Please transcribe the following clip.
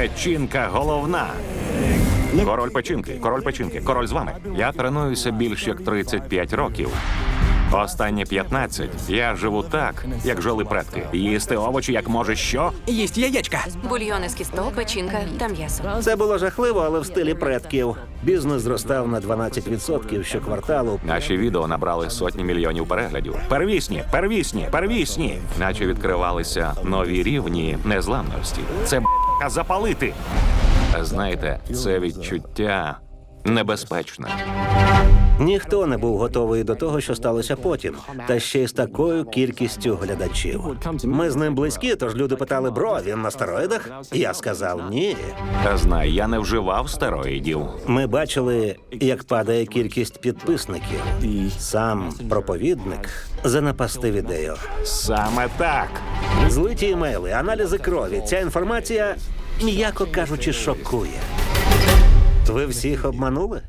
Печінка головна. Король печінки, король печінки, король з вами. Я тренуюся більш як 35 років. Останні 15 я живу так, як жили предки. Їсти овочі, як може що. Їсть яєчка. Бульйони з кісток, печінка та м'ясо. Це було жахливо, але в стилі предків. Бізнес зростав на 12% щокварталу. Наші відео набрали сотні мільйонів переглядів. Первісні, первісні, первісні. Наче відкривалися нові рівні незламності. Це б***ка запалити. Знаєте, це відчуття небезпечне. Ніхто не був готовий до того, що сталося потім, та ще й з такою кількістю глядачів. Ми з ним близькі, тож люди питали: бро, він на стероїдах? Я сказав ні. Та знай, я не вживав стероїдів. Ми бачили, як падає кількість підписників. Сам проповідник занапастив ідею. Саме так. Злиті імейли, аналізи крові. Ця інформація, м'яко кажучи, шокує. Ви всіх обманули?